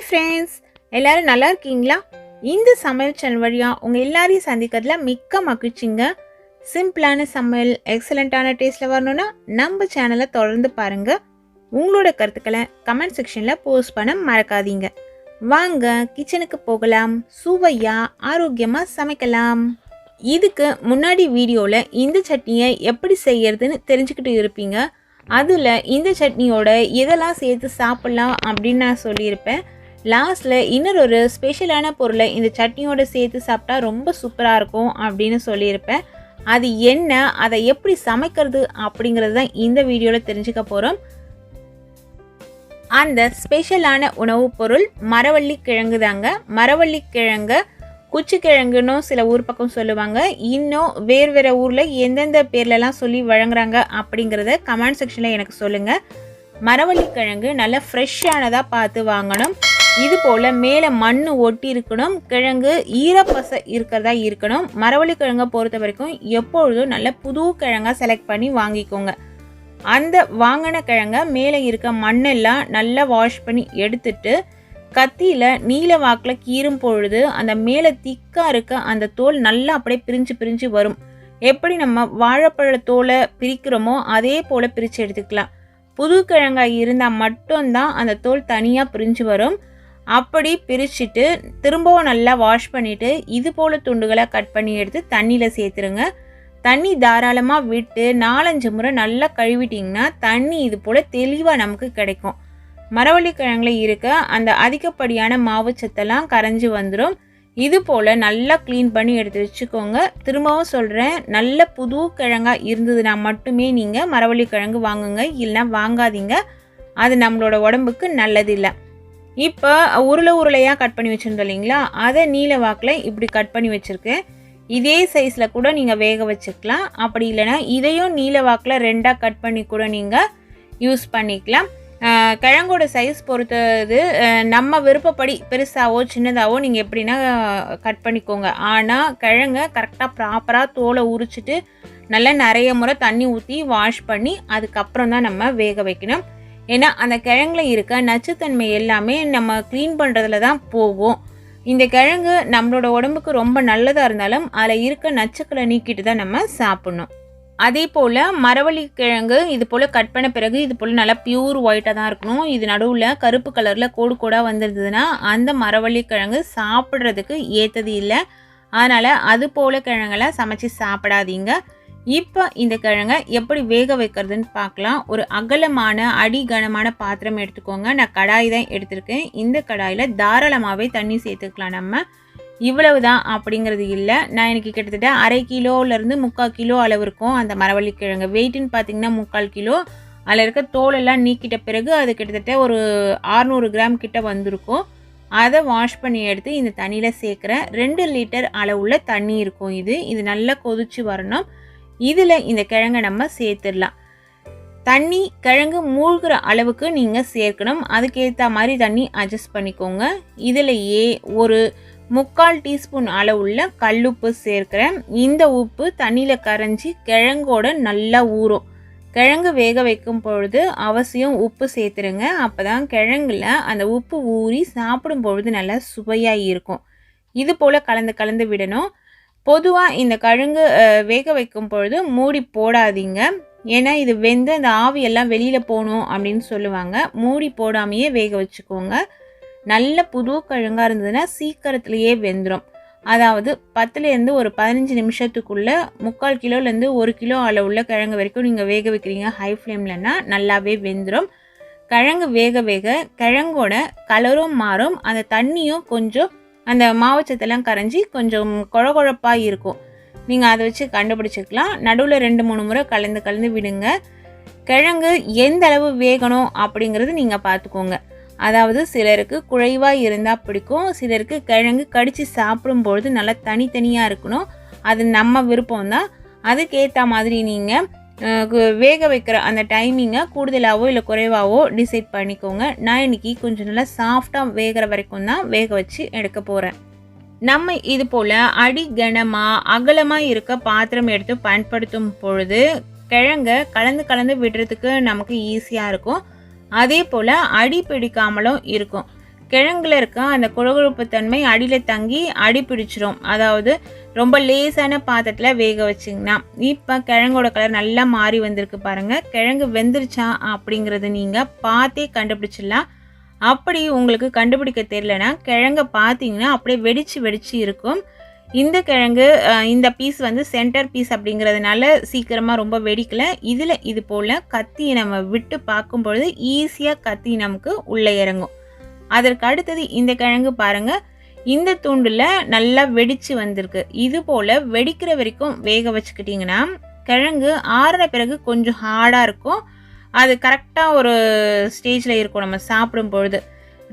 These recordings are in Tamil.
ஹாய் ஃப்ரெண்ட்ஸ் எல்லோரும் நல்லா இருக்கீங்களா? இந்த சமையல் சேனல் வழியாக உங்கள் எல்லாரையும் சந்திக்கிறதுல மிக்க மகிழ்ச்சிங்க. சிம்பிளான சமையல் எக்ஸலண்ட்டான டேஸ்ட்டில் வரணும்னா நம்ம சேனலை தொடர்ந்து பாருங்கள் உங்களோட கருத்துக்களை கமெண்ட் செக்ஷனில் போஸ்ட் பண்ண மறக்காதீங்க. வாங்க கிச்சனுக்கு போகலாம். சுவையாக ஆரோக்கியமாக சமைக்கலாம். இதுக்கு முன்னாடி வீடியோவில் இந்த சட்னியை எப்படி செய்யறதுன்னு தெரிஞ்சுக்கிட்டு இருப்பீங்க. அதில் இந்த சட்னியோட எதெல்லாம் சேர்த்து சாப்பிட்லாம் அப்படின்னு நான் சொல்லியிருப்பேன். லாஸ்ட்டில் இன்னொரு ஒரு ஸ்பெஷலான பொருளை இந்த சட்னியோட சேர்த்து சாப்பிட்டா ரொம்ப சூப்பராக இருக்கும் அப்படின்னு சொல்லியிருப்பேன். அது என்ன? அதை எப்படி சமைக்கிறது? அப்படிங்கிறது தான் இந்த வீடியோவில் தெரிஞ்சுக்க போகிறோம் அந்த ஸ்பெஷலான உணவுப் பொருள் மரவள்ளி கிழங்கு தாங்க. மரவள்ளி கிழங்கு குச்சி கிழங்குன்னு சில ஊர் பக்கம் சொல்லுவாங்க. இன்னும் வேறு வேறு ஊரில் எந்தெந்த பேர்லலாம் சொல்லி வழங்குறாங்க அப்படிங்கிறத கமெண்ட் செக்ஷனில் எனக்கு சொல்லுங்கள் மரவள்ளி கிழங்கு நல்லா ஃப்ரெஷ்ஷானதாக பார்த்து வாங்கணும். இது போல் மேலே மண் ஒட்டி இருக்கணும் கிழங்கு ஈரப்பசை இருக்கிறதா இருக்கணும். மரவள்ளி கிழங்கை பொறுத்த வரைக்கும் எப்பொழுதும் நல்ல புது கிழங்காக செலக்ட் பண்ணி வாங்கிக்கோங்க. அந்த வாங்கின கிழங்க மேலே இருக்க மண்ணெல்லாம் நல்லா வாஷ் பண்ணி எடுத்துட்டு கத்தியில் நீல வாக்கில் கீறும் பொழுது அந்த மேலே திக்காக இருக்க அந்த தோல் நல்லா அப்படியே பிரிஞ்சு பிரிஞ்சு வரும். எப்படி நம்ம வாழைப்பழ தோலை பிரிக்கிறோமோ அதே போல் பிரித்து எடுத்துக்கலாம். புது கிழங்காய் இருந்தால் மட்டும்தான் அந்த தோல் தனியாக பிரிஞ்சு வரும். அப்படி பிரிச்சுட்டு திரும்பவும் நல்லா வாஷ் பண்ணிவிட்டு இது போல் துண்டுகளை கட் பண்ணி எடுத்து தண்ணியில் சேர்த்துருங்க. தண்ணி தாராளமாக விட்டு நாலஞ்சு முறை நல்லா கழுவிட்டிங்கன்னா தண்ணி இது போல் தெளிவாக நமக்கு கிடைக்கும். மரவள்ளி கிழங்குல இருக்க அந்த அதிகப்படியான மாவு சத்தெல்லாம் கரைஞ்சி வந்துடும் இது போல் நல்லா க்ளீன் பண்ணி எடுத்து வச்சுக்கோங்க. திரும்பவும் சொல்கிறேன் நல்ல புது கிழங்காக இருந்ததுன்னா மட்டுமே நீங்கள் மரவள்ளி கிழங்கு வாங்குங்க இல்லைன்னா வாங்காதீங்க. அது நம்மளோட உடம்புக்கு நல்லதில்லை. இப்போ உருளை உருளையாக கட் பண்ணி வச்சுருந்தோம் இல்லைங்களா? அதை நீல வாக்கில் இப்படி கட் பண்ணி வச்சுருக்கேன் இதே சைஸில் கூட நீங்கள் வேக வச்சுக்கலாம். அப்படி இல்லைன்னா இதையும் நீல வாக்கில் ரெண்டாக கட் பண்ணி கூட நீங்கள் யூஸ் பண்ணிக்கலாம். கிழங்கோட சைஸ் பொறுத்தது நம்ம விருப்பப்படி பெருசாகவோ சின்னதாகவோ நீங்கள் எப்படின்னா கட் பண்ணிக்கோங்க. ஆனால் கிழங்க கரெக்டாக ப்ராப்பராக தோலை உரிச்சிட்டு நல்லா நிறைய முறை தண்ணி ஊற்றி வாஷ் பண்ணி அதுக்கப்புறம் தான் நம்ம வேக வைக்கணும். ஏன்னா அந்த கிழங்குல இருக்க நச்சுத்தன்மை எல்லாமே நம்ம க்ளீன் பண்ணுறதுல தான் போகும். இந்த கிழங்கு நம்மளோட உடம்புக்கு ரொம்ப நல்லதாக இருந்தாலும் அதில் இருக்க நச்சுக்களை நீக்கிட்டு தான் நம்ம சாப்பிடணும். அதே போல் மரவள்ளி கிழங்கு இது போல் கட் பண்ண பிறகு இது போல் நல்லா பியூர் ஒயிட்டாக தான் இருக்கணும். இது நடுவில் கருப்பு கலரில் கோடு கோடாக வந்துருந்ததுன்னா அந்த மரவள்ளி கிழங்கு சாப்பிட்றதுக்கு ஏற்றது இல்லை. அதனால் அது போல் கிழங்கெல்லாம் சமைச்சு சாப்பிடாதீங்க. இப்போ இந்த கிழங்கை எப்படி வேக வைக்கிறதுன்னு பார்க்கலாம். ஒரு அகலமான அடி கனமான பாத்திரம் எடுத்துக்கோங்க. நான் கடாய் தான் எடுத்திருக்கேன். இந்த கடாயில் தாராளமாகவே தண்ணி சேர்த்துக்கலாம் நம்ம. இவ்வளவு தான் அப்படிங்கிறது இல்லை. நான் எனக்கு கிட்டத்தட்ட அரை கிலோலேருந்து முக்கால் கிலோ அளவு இருக்கும் அந்த மரவள்ளி கிழங்கு. வெயிட்டுன்னு பார்த்தீங்கன்னா முக்கால் கிலோ. அதில் இருக்க தோலெல்லாம் நீக்கிட்ட பிறகு அது கிட்டத்தட்ட ஒரு ஆறுநூறு கிராம் கிட்ட வந்திருக்கும். அதை வாஷ் பண்ணி எடுத்து இந்த தண்ணியில் சேர்க்குறேன் ரெண்டு லிட்டர் அளவுள்ள தண்ணி இருக்கும் இது. இது நல்லா கொதிச்சு வரணும். இதில் இந்த கிழங்கை நம்ம சேர்த்துடலாம். தண்ணி கிழங்கு மூழ்கிற அளவுக்கு நீங்கள் சேர்க்கணும். அதுக்கேற்ற மாதிரி தண்ணி அட்ஜஸ்ட் பண்ணிக்கோங்க. இதிலேயே ஒரு முக்கால் டீஸ்பூன் அளவுள்ள கல்லுப்பு சேர்க்குறேன். இந்த உப்பு தண்ணியில் கரைஞ்சி கிழங்கோட நல்லா ஊறும். கிழங்கு வேக வைக்கும் பொழுது அவசியம் உப்பு சேர்த்துருங்க. அப்போ தான் கிழங்குல அந்த உப்பு ஊறி சாப்பிடும் பொழுது நல்லா சுவையாக இருக்கும். இது போல் கலந்து கலந்து விடணும். பொதுவாக இந்த கிழங்கு வேக வைக்கும் பொழுது மூடி போடாதீங்க. ஏன்னா இது வெந்து அந்த ஆவியெல்லாம் வெளியில் போகணும் அப்படின்னு சொல்லுவாங்க. மூடி போடாமையே வேக வச்சுக்கோங்க. நல்ல புது கழுங்காக இருந்ததுன்னா சீக்கிரத்துலேயே வெந்துடும் அதாவது பத்துலேருந்து ஒரு பதினஞ்சு நிமிஷத்துக்குள்ளே முக்கால் கிலோலேருந்து ஒரு கிலோ அளவுள்ள கிழங்கு வரைக்கும் நீங்கள் வேக வைக்கிறீங்க. ஹை ஃப்ளேம்லன்னா நல்லாவே வெந்துடும் கிழங்கு வேக வேக கிழங்கோட கலரும் மாறும். அந்த தண்ணியும் கொஞ்சம் அந்த மாவுச்சத்தெல்லாம் கரைஞ்சி கொஞ்சம் குழகுழப்பாக இருக்கும். நீங்கள் அதை வச்சு கண்டுபிடிச்சிக்கலாம். நடுவில் ரெண்டு மூணு முறை கலந்து கலந்து விடுங்க. கிழங்கு எந்த அளவு வேகணும் அப்படிங்கிறது நீங்கள் பார்த்துக்கோங்க. அதாவது சிலருக்கு குழைவாக இருந்தால் பிடிக்கும். சிலருக்கு கிழங்கு கடித்து சாப்பிடும்பொழுது நல்லா தனித்தனியாக இருக்கணும். அது நம்ம விருப்பம் தான் அதுக்கேற்ற மாதிரி நீங்கள் வேக வைக்கிற அந்த டைமிங்கை கூடுதலாகவோ இல்லை குறைவாகவோ டிசைட் பண்ணிக்கோங்க. நான் இன்னைக்கு கொஞ்சம் நல்லா சாஃப்டாக வேகிற வரைக்கும் தான் வேக வச்சு எடுக்க போகிறேன் நம்ம இது போல் அடி கனமாக அகலமாக இருக்க பாத்திரம் எடுத்து பயன்படுத்தும் பொழுது கிழங்க கலந்து கலந்து விடுறதுக்கு நமக்கு ஈஸியாக இருக்கும். அதே போல் அடி பிடிக்காமலும் இருக்கும். கிழங்குல இருக்க அந்த கொழுகொழுப்பு தன்மை அடியில் தங்கி அடி பிடிச்சிரும். அதாவது ரொம்ப லேசான பாத்திரத்தில் வேக வச்சிங்கன்னா இப்போ கிழங்கோட கலர் நல்லா மாறி வந்திருக்கு பாருங்கள் கிழங்கு வெந்துருச்சா அப்படிங்கிறது நீங்கள் பார்த்தே கண்டுபிடிச்சிடலாம். அப்படி உங்களுக்கு கண்டுபிடிக்க தெரிலனா கிழங்கை பார்த்தீங்கன்னா அப்படியே வெடிச்சு வெடிச்சு இருக்கும். இந்த கிழங்கு இந்த பீஸ் வந்து சென்டர் பீஸ் அப்படிங்கிறதுனால சீக்கிரமாக ரொம்ப வெடிக்கலை. இதில் இது போல் கத்தியை நம்ம விட்டு பார்க்கும் பொழுது ஈஸியாக கத்தி நமக்கு உள்ளே இறங்கும். அதற்கு அடுத்தது இந்த கிழங்கு பாருங்க. இந்த தூண்டில் நல்லா வெடிச்சு வந்திருக்கு. இது போல் வெடிக்கிற வரைக்கும் வேக வச்சுக்கிட்டிங்கன்னா கிழங்கு ஆறின பிறகு கொஞ்சம் ஹார்டாக இருக்கும். அது கரெக்டாக ஒரு ஸ்டேஜில் இருக்கும் நம்ம சாப்பிடும் பொழுது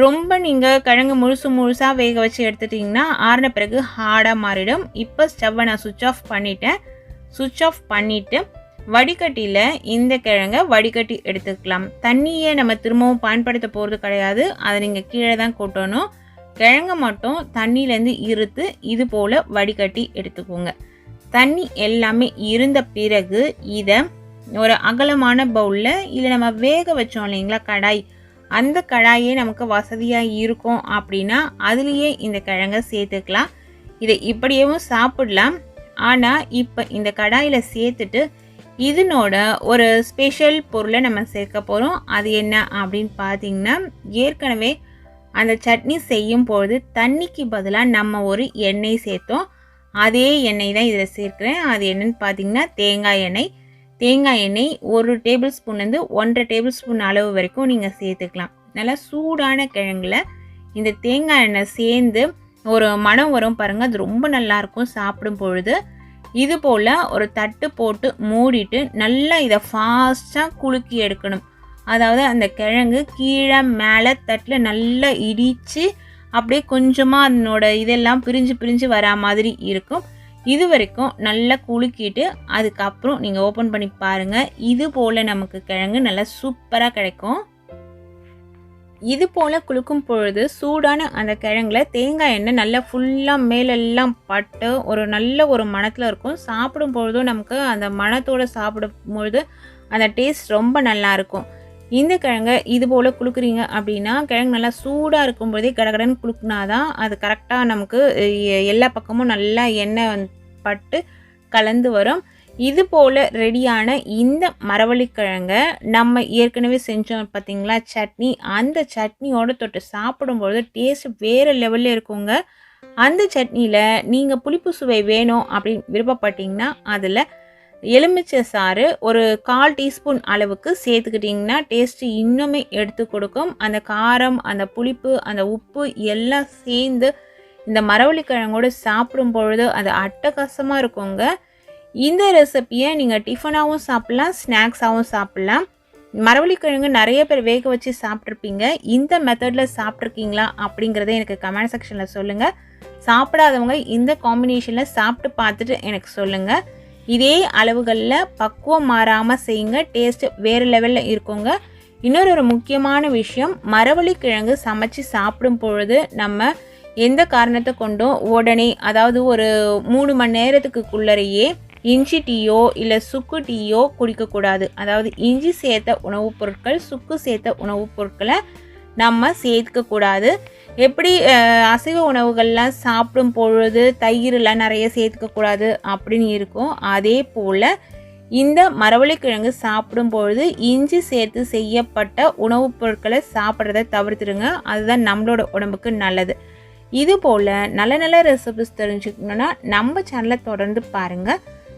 ரொம்ப நீங்கள் கிழங்கு முழுசு முழுசாக வேக வச்சு எடுத்துட்டிங்கன்னா ஆறின பிறகு ஹார்டாக மாறிடும். இப்போ ஸ்டவ்வை நான் சுவிட்ச் ஆஃப் பண்ணிட்டேன். சுவிட்ச் ஆஃப் பண்ணிவிட்டு வடிகட்டியில் இந்த கிழங்கை வடிகட்டி எடுத்துக்கலாம். தண்ணியை நம்ம திரும்பவும் பயன்படுத்த போகிறது கிடையாது. அதை நீங்கள் கீழே தான் கொட்டணும். கிழங்கை மட்டும் தண்ணியிலேருந்து இருத்து இது போல் வடிகட்டி எடுத்துக்கோங்க. தண்ணி எல்லாமே இருந்த பிறகு இதை ஒரு அகலமான பவுலில் இல்லை நம்ம வேக வச்சோம் இல்லைங்களா கடாய். அந்த கடாயே நமக்கு வசதியாக இருக்கும் அப்படின்னா அதுலேயே இந்த கிழங்கை சேர்த்துக்கலாம். இதை இப்படியேவும் சாப்பிடலாம். ஆனால் இப்போ இந்த கடாயில் சேர்த்துட்டு இதனோட ஒரு ஸ்பெஷல் பொருளை நம்ம சேர்க்க போகிறோம் அது என்ன அப்படின்னு பார்த்தீங்கன்னா ஏற்கனவே அந்த சட்னி செய்யும் பொழுது தண்ணிக்கு பதிலாக நம்ம ஒரு எண்ணெய் சேர்த்தோம். அதே எண்ணெய் தான் இதில் சேர்க்குறேன். அது என்னன்னு பார்த்தீங்கன்னா தேங்காய் எண்ணெய். தேங்காய் எண்ணெய் ஒரு டேபிள் ஸ்பூன்லேருந்து ஒன்றரை டேபிள் ஸ்பூன் அளவு வரைக்கும் நீங்கள் சேர்த்துக்கலாம். நல்லா சூடான கிழங்குல இந்த தேங்காய் எண்ணெய் சேர்ந்து ஒரு மனம் வரும் பாருங்கள் அது ரொம்ப நல்லாயிருக்கும் சாப்பிடும் பொழுது. இது போல் ஒரு தட்டு போட்டு மூடிட்டு நல்லா இதை ஃபாஸ்ட்டாக குலுக்கி எடுக்கணும். அதாவது அந்த கிழங்கு கீழே மேலே தட்டில் நல்லா இடித்து அப்படியே கொஞ்சமாக அதனோட இதெல்லாம் பிரிஞ்சு பிரிஞ்சு வரா மாதிரி இருக்கும். இது வரைக்கும் நல்லா குலுக்கிட்டு அதுக்கப்புறம் நீங்கள் ஓப்பன் பண்ணி பாருங்கள் இது போல் நமக்கு கிழங்கு நல்லா சூப்பராக கிடைக்கும். இது போல் குலுக்கும் பொழுது சூடான அந்த கிழங்குல தேங்காய் எண்ணெய் நல்லா ஃபுல்லாக மேலெல்லாம் பட்டு ஒரு நல்ல ஒரு மணத்தில் இருக்கும். சாப்பிடும் பொழுதும் நமக்கு அந்த மணத்தோடு சாப்பிடும் பொழுது அந்த டேஸ்ட் ரொம்ப நல்லா இருக்கும். இந்த கிழங்கை இது போல் குலுக்குறீங்க அப்படின்னா கிழங்கு நல்லா சூடாக இருக்கும் கடகடன்னு கடகடன்னு குலுக்குனாதான் அது கரெக்டாக நமக்கு எ- எல்லா பக்கமும் நல்லா எண்ணெய் வந்து பட்டு கலந்து வரும். இது போல் ரெடியான இந்த மரவள்ளிக்கிழங்க நம்ம ஏற்கனவே செஞ்சோம் பார்த்தீங்களா? சட்னி. அந்த சட்னியோட தொட்டு சாப்பிடும்பொழுது டேஸ்ட் வேறு லெவலில் இருக்குங்க. அந்த சட்னியில் நீங்கள் புளிப்பு சுவை வேணும் அப்படின்னு விருப்பப்பட்டீங்கன்னா அதில் எலுமிச்சை சாறு ஒரு கால் டீஸ்பூன் அளவுக்கு சேர்த்துக்கிட்டிங்கன்னா டேஸ்ட்டு இன்னுமே எடுத்து கொடுக்கும். அந்த காரம் அந்த புளிப்பு அந்த உப்பு எல்லாம் சேர்ந்து இந்த மரவள்ளிக்கிழங்கோடு சாப்பிடும் பொழுது அது அட்டகாசமாக இருக்குங்க. இந்த ரெசிப்பியை நீங்கள் டிஃபனாகவும் சாப்பிட்லாம் ஸ்நாக்ஸாகவும் சாப்பிட்லாம். மரவள்ளிக்கிழங்கு நிறைய பேர் வேக வச்சு சாப்பிட்ருப்பீங்க இந்த மெத்தடில் சாப்பிட்ருக்கீங்களா அப்படிங்கிறத எனக்கு கமெண்ட் செக்ஷனில் சொல்லுங்கள் சாப்பிடாதவங்க இந்த காம்பினேஷனில் சாப்பிட்டு பார்த்துட்டு எனக்கு சொல்லுங்கள் இதே அளவுகளில் பக்குவம் மாறாமல் செய்யுங்க. டேஸ்ட் வேறு லெவலில் இருக்குங்க. இன்னொரு ஒரு முக்கியமான விஷயம் மரவள்ளிக்கிழங்கு சமைச்சு சாப்பிடும் பொழுது நம்ம எந்த காரணத்தை கொண்டும் உடனே அதாவது ஒரு மூணு மணி நேரத்துக்குள்ளரையே இஞ்சி டீயோ இல்லை சுக்கு டீயோ குடிக்கக்கூடாது. அதாவது இஞ்சி சேர்த்த உணவுப் பொருட்கள் சுக்கு சேர்த்த உணவுப் பொருட்களை நம்ம சேர்த்துக்கக்கூடாது. எப்படி அசைவ உணவுகள்லாம் சாப்பிடும் பொழுது தயிரெலாம் நிறைய சேர்த்துக்கக்கூடாது அப்படின்னு இருக்கும். அதே போல் இந்த மரவள்ளிக்கிழங்கு சாப்பிடும் பொழுது இஞ்சி சேர்த்து செய்யப்பட்ட உணவுப் பொருட்களை சாப்பிட்றத தவிர்த்துடுங்க. அதுதான் நம்மளோட உடம்புக்கு நல்லது. இது போல் நல்ல நல்ல ரெசிபிஸ் தெரிஞ்சுக்கணுன்னா நம்ம சேனலை தொடர்ந்து பாருங்கள்